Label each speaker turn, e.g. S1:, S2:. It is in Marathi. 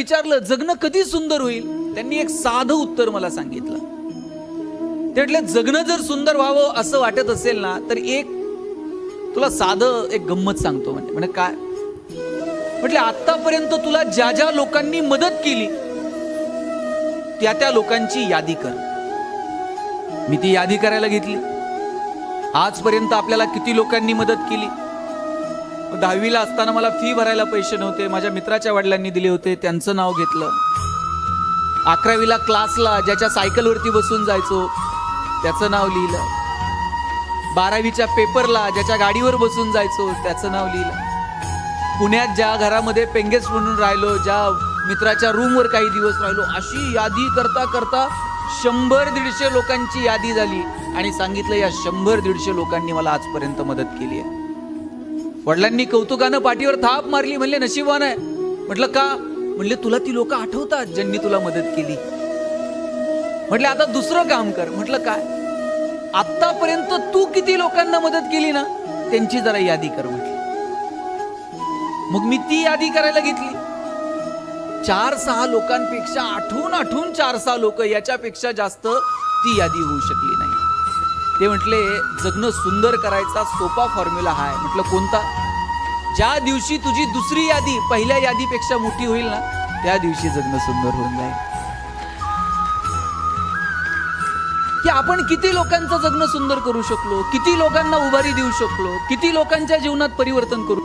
S1: विचारलं जगणं कधी सुंदर होईल? त्यांनी एक साधं उत्तर मला सांगितलं. ते म्हटलं जगणं जर सुंदर व्हावं असं वाटत असेल ना तर एक तुला साधं एक गंमत सांगतो म्हणजे म्हणजे काय? म्हटले आतापर्यंत तुला ज्या ज्या लोकांनी मदत केली त्या त्या लोकांची यादी कर. मी ती यादी करायला घेतली. आजपर्यंत आपल्याला किती लोकांनी मदत केली? दहावीला असताना मला फी भरायला पैसे नव्हते. माझ्या मित्राच्या वडिलांनी दिले होते. त्यांचं नाव घेतलं. अकरावीला क्लासला ज्याच्या सायकलवरती बसून जायचो त्याचं नाव लिहिलं. बारावीच्या पेपरला ज्याच्या गाडीवर बसून जायचो त्याचं नाव लिहिलं. पुण्यात ज्या घरामध्ये पेंगेस म्हणून राहिलो ज्या मित्राच्या रूमवर काही दिवस राहिलो अशी यादी करता करता शंभर दीडशे लोकांची यादी झाली. आणि सांगितलं या शंभर दीडशे लोकांनी मला आजपर्यंत मदत केली आहे. वडिलांनी कौतुकानं पाठीवर थाप मारली म्हणले नशिबान आहे. म्हटलं का? म्हणले तुला ती लोक आठवतात ज्यांनी तुला मदत केली. म्हटलं आता दुसरं काम कर. म्हटलं काय? आतापर्यंत तू किती लोकांना मदत केली ना त्यांची जरा यादी कर. म्हटली. मग मी ती यादी करायला घेतली. चार सहा लोकांपेक्षा आठवून आठवून चार सहा लोक याच्यापेक्षा जास्त ती यादी होऊ शकली नाही. ते म्हटले जगणं सुंदर करायचा सोपा फॉर्म्युला हा आहे. म्हटलं कोणता? ज्या दिवशी तुझी दुसरी यादी पहिल्या यादीपेक्षा मोठी होईल ना त्या दिवशी जगणं सुंदर होऊन जाईल. की आपण किती लोकांचं जगणं सुंदर करू शकलो किती लोकांना उभारी देऊ शकलो किती लोकांच्या जीवनात परिवर्तन करू